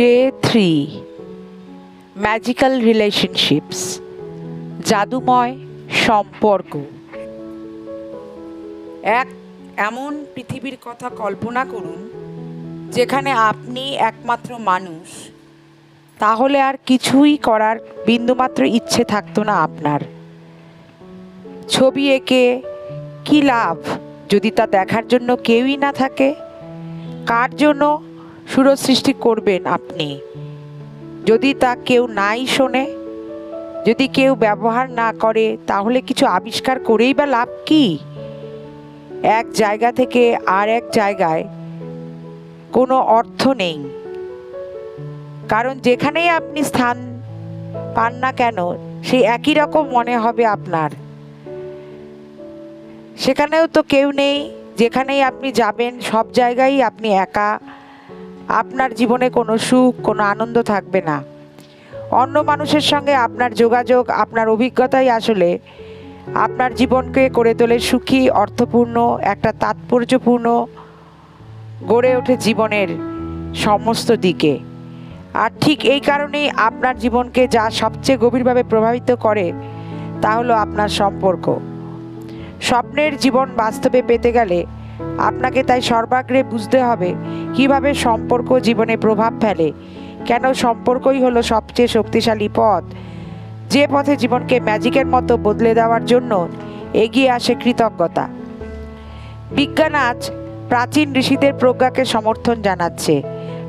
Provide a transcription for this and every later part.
Day three magical relationships জাদুময় সম্পর্ক। এক, এমন পৃথিবীর কথা কল্পনা করুন, যেখানে আপনি একমাত্র মানুষ। তাহলে আর কিছুই করার বিন্দুমাত্র ইচ্ছে থাকতো না আপনার। ছবি এঁকে কী লাভ যদি তা দেখার জন্য কেউই না থাকে? কার জন্য সুর সৃষ্টি করবেন আপনি। যদি তা কেউ নাই শোনে, যদি কেউ ব্যবহার না করে, তাহলে কিছু আবিষ্কার করেই বা লাভ কি? এক জায়গা থেকে আর এক জায়গায় কোনো অর্থ নেই। কারণ যেখানেই আপনি স্থান পান না কেন সেই একই রকম মনে হবে আপনার। সেখানেও তো কেউ নেই, যেখানেই আপনি যাবেন, সব জায়গায় আপনি একা আপনার জীবনে কোনো সুখ, কোনো আনন্দ থাকবে না। অন্য মানুষের সঙ্গে আপনার যোগাযোগ, আপনার অভিজ্ঞতাই আসলে আপনার জীবনকে করে তোলে সুখী, অর্থপূর্ণ, একটা তাৎপর্যপূর্ণ, গড়ে ওঠে জীবনের সমস্ত দিকে। আর ঠিক এই কারণেই আপনার জীবনকে যা সবচেয়ে গভীরভাবে প্রভাবিত করে, তা হলো আপনার সম্পর্ক। স্বপ্নের জীবন বাস্তবে পেতে গেলে আপনাকে তাই সর্বাগ্রে বুঝতে হবে কীভাবে সম্পর্ক জীবনে প্রভাব ফেলে? কেন সম্পর্কই হলো সবচেয়ে শক্তিশালী পথ? যে পথে জীবনকে ম্যাজিকের মতো বদলে দেওয়ার জন্য এগিয়ে আসে কৃতজ্ঞতা। বিজ্ঞান আজ প্রাচীন ঋষিদের প্রজ্ঞাকে সমর্থন জানাচ্ছে।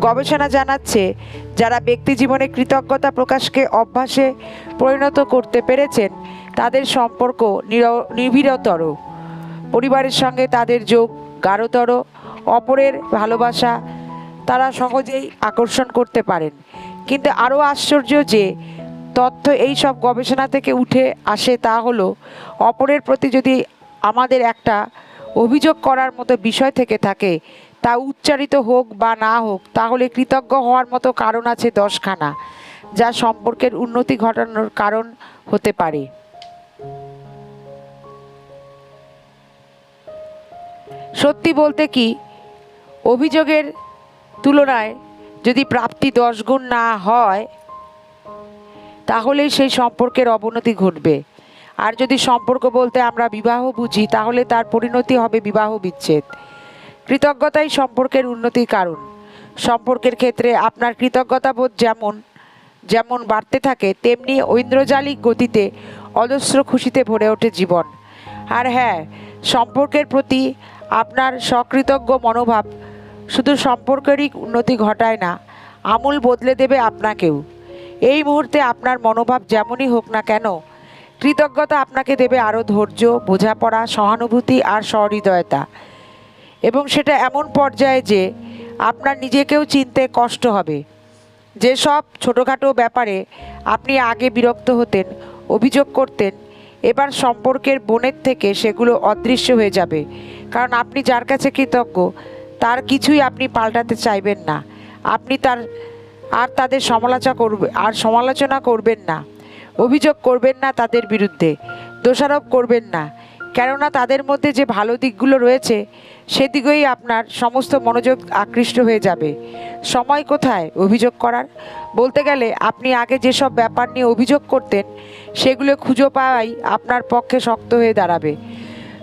গবেষণা জানাচ্ছে, যারা ব্যক্তি জীবনে কৃতজ্ঞতা প্রকাশকে অভ্যাসে পরিণত করতে পেরেছেন, তাদের সম্পর্ক নিবিড়তর। পরিবারের সঙ্গে তাদের যোগ গাঢ়তর। অপরের ভালোবাসা তারা সহজেই আকর্ষণ করতে পারেন। কিন্তু আরও আশ্চর্য যে, তথ্য এই সব গবেষণা থেকে উঠে আসে তা হলো, অপরের প্রতি যদি আমাদের একটা অভিযোগ করার মতো বিষয় থেকে থাকে, তা উচ্চারিত হোক বা না হোক, তাহলে কৃতজ্ঞ হওয়ার মতো কারণ আছে দশখানা, যা সম্পর্কের উন্নতি ঘটানোর কারণ হতে পারে। সত্যি বলতে কি অভিযোগের তুলনায় যদি প্রাপ্তি দশ গুণ না হয়, তাহলেই সেই সম্পর্কের অবনতি ঘটবে। আর যদি সম্পর্ক বলতে আমরা বিবাহ বুঝি, তাহলে তার পরিণতি হবে বিবাহ বিচ্ছেদ। কৃতজ্ঞতাই সম্পর্কের উন্নতির কারণ। সম্পর্কের ক্ষেত্রে আপনার কৃতজ্ঞতাবোধ যেমন যেমন বাড়তে থাকে, তেমনি ঐন্দ্রজালিক গতিতে অজস্র খুশিতে ভরে ওঠে জীবন। আর হ্যাঁ সম্পর্কের প্রতি আপনার সকৃতজ্ঞ মনোভাব শুধু সম্পর্কেরই উন্নতি ঘটায় না, আমূল বদলে দেবে আপনাকেও। এই মুহূর্তে আপনার মনোভাব যেমনই হোক না কেন, কৃতজ্ঞতা আপনাকে দেবে আরও ধৈর্য, বোঝাপড়া, সহানুভূতি আর সহৃদয়তা। এবং সেটা এমন পর্যায়ে যে আপনার নিজেকেও চিনতে কষ্ট হবে। যেসব ছোটোখাটো ব্যাপারে আপনি আগে বিরক্ত হতেন, অভিযোগ করতেন, এবার সম্পর্কের বনের থেকে সেগুলো অদৃশ্য হয়ে যাবে। কারণ আপনি যার কাছে কৃতজ্ঞ তার কিছুই আপনি পাল্টাতে চাইবেন না। আপনি তার আর তাদের সমালোচনা করবে আর সমালোচনা করবেন না। অভিযোগ করবেন না তাদের বিরুদ্ধে। দোষারোপ করবেন না। কেননা তাদের মধ্যে যে ভালো দিকগুলো রয়েছে, সেদিকেই আপনার সমস্ত মনোযোগ আকৃষ্ট হয়ে যাবে। সময় কোথায় অভিযোগ করার? বলতে গেলে আপনি আগে যেসব ব্যাপার নিয়ে অভিযোগ করতেন, সেগুলো খুঁজে পাওয়াই আপনার পক্ষে শক্ত হয়ে দাঁড়াবে।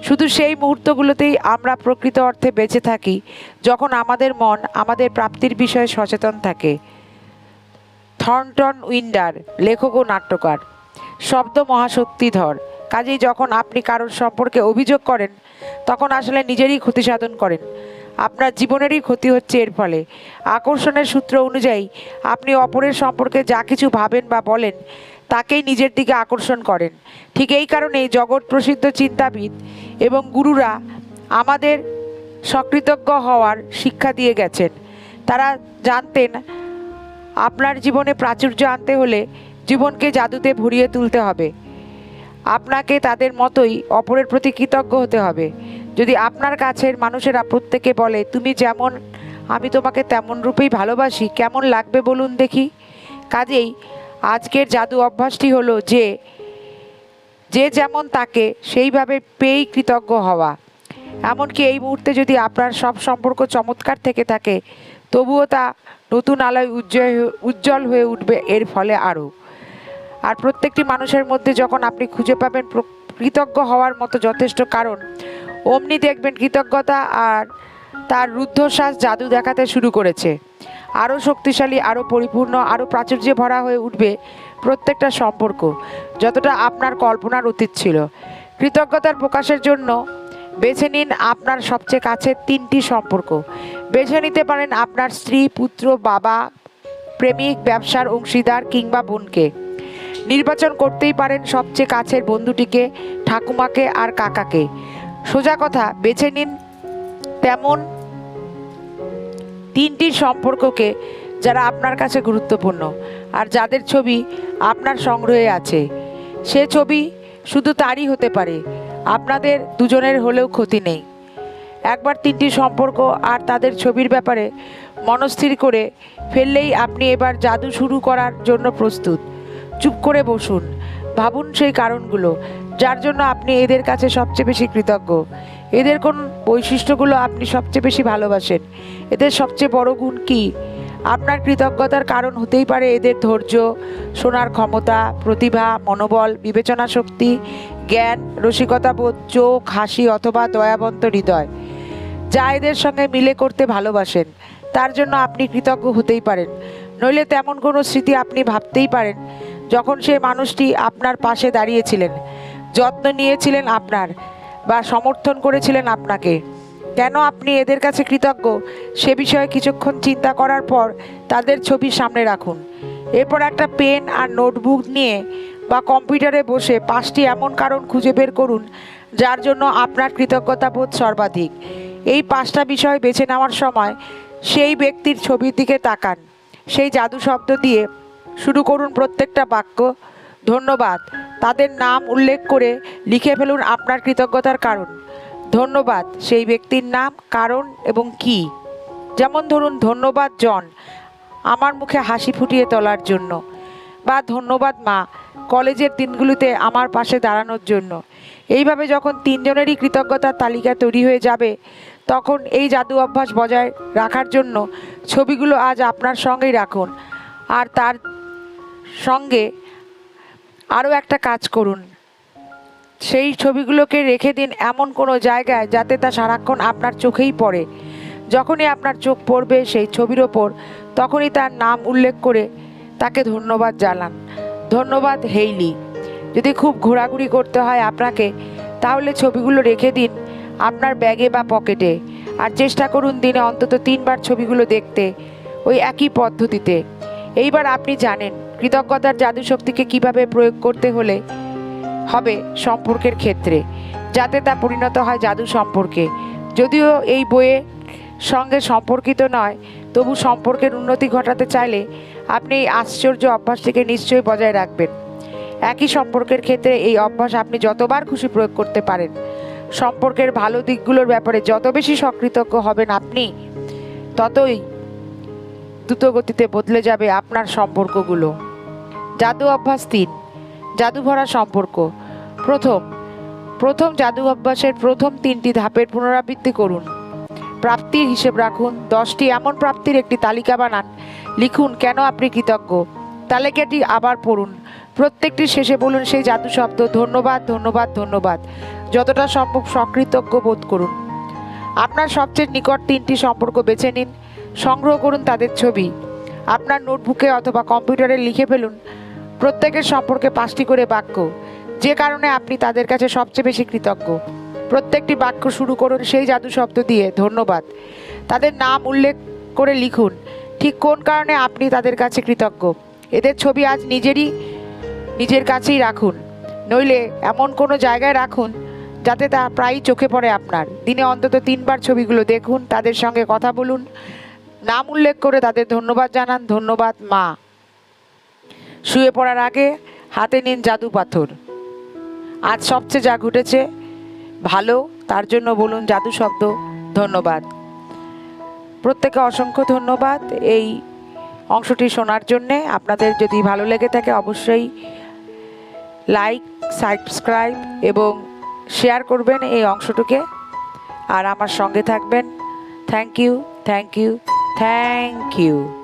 শুধু সেই মুহূর্তগুলোতেই আমরা প্রকৃত অর্থে বেঁচে থাকি, যখন আমাদের মন আমাদের প্রাপ্তির বিষয়ে সচেতন থাকে। থর্নটন উইন্ডার, লেখক ও নাট্যকার। শব্দ মহাশক্তিধর। কাজেই যখন আপনি কারোর সম্পর্কে অভিযোগ করেন, তখন আসলে নিজেরই ক্ষতি সাধন করেন। আপনার জীবনেরই ক্ষতি হচ্ছে এর ফলে। আকর্ষণের সূত্র অনুযায়ী, আপনি অপরের সম্পর্কে যা কিছু ভাবেন বা বলেন, তাকেই নিজের দিকে আকর্ষণ করেন। ঠিক এই কারণেই জগৎ প্রসিদ্ধ চিন্তাবিদ এবং গুরুরা আমাদের সকৃতজ্ঞ হওয়ার শিক্ষা দিয়ে গেছেন। তারা জানতেন, আপনার জীবনে প্রাচুর্য আনতে হলে জীবনকে জাদুতে ভরিয়ে তুলতে হবে। আপনাকে তাদের মতোই অপরের প্রতি কৃতজ্ঞ হতে হবে। যদি আপনার কাছের মানুষেরা প্রত্যেকে বলে, তুমি যেমন, আমি তোমাকে তেমন রূপেই ভালোবাসি, কেমন লাগবে বলুন দেখি? কাজেই আজকের জাদু অভ্যাসটি হলো যে যে যেমন তাকে, সেইভাবে পেয়েই কৃতজ্ঞ হওয়া। এমনকি এই মুহূর্তে যদি আপনার সব সম্পর্ক চমৎকার থেকে থাকে, তবুও তা নতুন আলোয় উজ্জ্বল উজ্জ্বল হয়ে উঠবে এর ফলে আরও। আর প্রত্যেকটি মানুষের মধ্যে যখন আপনি খুঁজে পাবেন কৃতজ্ঞ হওয়ার মতো যথেষ্ট কারণ, অমনি দেখবেন কৃতজ্ঞতা আর তার রুদ্ধশ্বাস জাদু দেখাতে শুরু করেছে। আরও শক্তিশালী, আরও পরিপূর্ণ, আরও প্রাচুর্যে ভরা হয়ে উঠবে প্রত্যেকটা সম্পর্ক যতটা আপনার কল্পনার অতীত ছিল। কৃতজ্ঞতার প্রকাশের জন্য বেছে নিন আপনার সবচেয়ে কাছের তিনটি সম্পর্ক। বেছে নিতে পারেন আপনার স্ত্রী, পুত্র, বাবা, প্রেমিক, ব্যবসার অংশীদার কিংবা বোনকে। নির্বাচন করতেই পারেন সবচেয়ে কাছের বন্ধুটিকে, ঠাকুমাকে আর কাকাকে। সোজা কথা, বেছে নিন তেমন তিনটি সম্পর্ককে যারা আপনার কাছে গুরুত্বপূর্ণ। আর যাদের ছবি আপনার সংগ্রহে আছে, সে ছবি শুধু তারই হতে পারে। আপনাদের দুজনের হলেও ক্ষতি নেই। একবার তিনটি সম্পর্ক আর তাদের ছবির ব্যাপারে মনস্থির করে ফেললেই আপনি এবার জাদু শুরু করার জন্য প্রস্তুত। চুপ করে বসুন, ভাবুন সেই কারণগুলো, যার জন্য আপনি এদের কাছে সবচেয়ে বেশি কৃতজ্ঞ। এদের কোন বৈশিষ্ট্যগুলো আপনি সবচেয়ে বেশি ভালোবাসেন? এদের সবচেয়ে বড় গুণ কি? আপনার কৃতজ্ঞতার কারণ হতেই পারে এদের ধৈর্য, শোনার ক্ষমতা, প্রতিভা, মনোবল, বিবেচনা শক্তি, জ্ঞান, রসিকতা বোধ, চোখ, হাসি অথবা দয়াবন্ত হৃদয়, যা এদের সঙ্গে মিলে করতে ভালোবাসেন। তার জন্য আপনি কৃতজ্ঞ হতেই পারেন। নইলে তেমন কোনো স্মৃতি আপনি ভাবতেই পারেন যখন সেই মানুষটি আপনার পাশে দাঁড়িয়েছিলেন, যত্ন নিয়েছিলেন আপনার বা সমর্থন করেছিলেন আপনাকে। কেন আপনি এদের কাছে কৃতজ্ঞ? সে বিষয়ে কিছুক্ষণ চিন্তা করার পর তাদের ছবি সামনে রাখুন। এরপর একটা পেন আর নোটবুক নিয়ে বা কম্পিউটারে বসে পাঁচটি এমন কারণ খুঁজে বের করুন, যার জন্য আপনার কৃতজ্ঞতা বোধ সর্বাধিক। এই পাঁচটা বিষয় বেছে নেওয়ার সময় সেই ব্যক্তির ছবির দিকে তাকান। সেই জাদু শব্দ দিয়ে শুরু করুন প্রত্যেকটা বাক্য। ধন্যবাদ। তাদের নাম উল্লেখ করে লিখে ফেলুন আপনার কৃতজ্ঞতার কারণ। ধন্যবাদ। সেই ব্যক্তির নাম, কারণ এবং কি? যেমন ধরুন, ধন্যবাদ, জন। আমার মুখে হাসি ফুটিয়ে তোলার জন্য। বা ধন্যবাদ, মা। কলেজের দিনগুলিতে আমার পাশে দাঁড়ানোর জন্য। এইভাবে যখন তিনজনেরই কৃতজ্ঞতার তালিকা তৈরি হয়ে যাবে, তখন এই জাদু অভ্যাস বজায় রাখার জন্য ছবিগুলো আজ আপনার সঙ্গেই রাখুন। আর তার সঙ্গে আরও একটা কাজ করুন। সেই ছবিগুলোকে রেখে দিন এমন কোনো জায়গায় যাতে তা সারাক্ষণ আপনার চোখেই পড়ে। যখনই আপনার চোখ পড়বে সেই ছবির ওপর, তখনই তার নাম উল্লেখ করে তাকে ধন্যবাদ জানান। ধন্যবাদ, হেইলি। যদি খুব ঘোরাঘুরি করতে হয় আপনাকে, তাহলে ছবিগুলো রেখে দিন আপনার ব্যাগে বা পকেটে। আর চেষ্টা করুন দিনে অন্তত তিনবার ছবিগুলো দেখতে, ওই একই পদ্ধতিতে। এইবার আপনি জানেন, কৃতজ্ঞতার জাদু শক্তিকে কীভাবে প্রয়োগ করতে হলে হবে সম্পর্কের ক্ষেত্রে, যাতে তা পরিণত হয় জাদু সম্পর্কে। যদিও এই বইয়ে সঙ্গে সম্পর্কিত নয়, তবু সম্পর্কের উন্নতি ঘটাতে চাইলে আপনি এই আশ্চর্য অভ্যাসটিকে নিশ্চয়ই বজায় রাখবেন। একই সম্পর্কের ক্ষেত্রে এই অভ্যাস আপনি যতবার খুশি প্রয়োগ করতে পারেন। সম্পর্কের ভালো দিকগুলোর ব্যাপারে যত বেশি সকৃতজ্ঞ হবেন আপনি, ততই দ্রুত গতিতে বদলে যাবে আপনার সম্পর্কগুলো। জাদু অভ্যাস তিন জাদু ভরা সম্পর্ক। প্রথম প্রথম জাদু অভ্যাসের প্রথম তিনটি ধাপের পুনরাবৃত্তি করুন। প্রাপ্তির হিসেব রাখুন। দশটি এমন প্রাপ্তির একটি তালিকা বানান। লিখুন, কেন আপনি কৃতজ্ঞ? তালিকাটি আবার পড়ুন। প্রত্যেকটি শেষে বলুন সেই জাদু শব্দ, ধন্যবাদ ধন্যবাদ ধন্যবাদ। যতটা সম্ভব সকৃতজ্ঞ বোধ করুন। আপনার সবচেয়ে নিকট তিনটি সম্পর্ক বেছে নিন। সংগ্রহ করুন তাদের ছবি। আপনার নোটবুকে অথবা কম্পিউটারে লিখে ফেলুন। প্রত্যেকের সম্পর্কে পাঁচটি করে বাক্য। যে কারণে আপনি তাদের কাছে সবচেয়ে বেশি কৃতজ্ঞ। প্রত্যেকটি বাক্য শুরু করুন সেই জাদু শব্দ দিয়ে, ধন্যবাদ। তাদের নাম উল্লেখ করে লিখুন, ঠিক কোন কারণে আপনি তাদের কাছে কৃতজ্ঞ? এদের ছবি আজ নিজেরই, নিজের কাছেই রাখুন। নইলে এমন কোনো জায়গায় রাখুন যাতে তা প্রায়ই চোখে পড়ে আপনার। দিনে অন্তত তিনবার ছবিগুলো দেখুন, তাদের সঙ্গে কথা বলুন, নাম উল্লেখ করে তাদের ধন্যবাদ জানান, ধন্যবাদ মা। শুয়ে পড়ার আগে হাতে নিন জাদু পাথর। আজ সবচেয়ে যা ঘটেছে ভালো, তার জন্য বলুন জাদু শব্দ, ধন্যবাদ। প্রত্যেকে অসংখ্য ধন্যবাদ এই অংশটি শোনার জন্যে। আপনাদের যদি ভালো লেগে থাকে অবশ্যই লাইক, সাবস্ক্রাইব এবং শেয়ার করবেন এই অংশটুকে। আর আমার সঙ্গে থাকবেন। Thank you thank you thank you.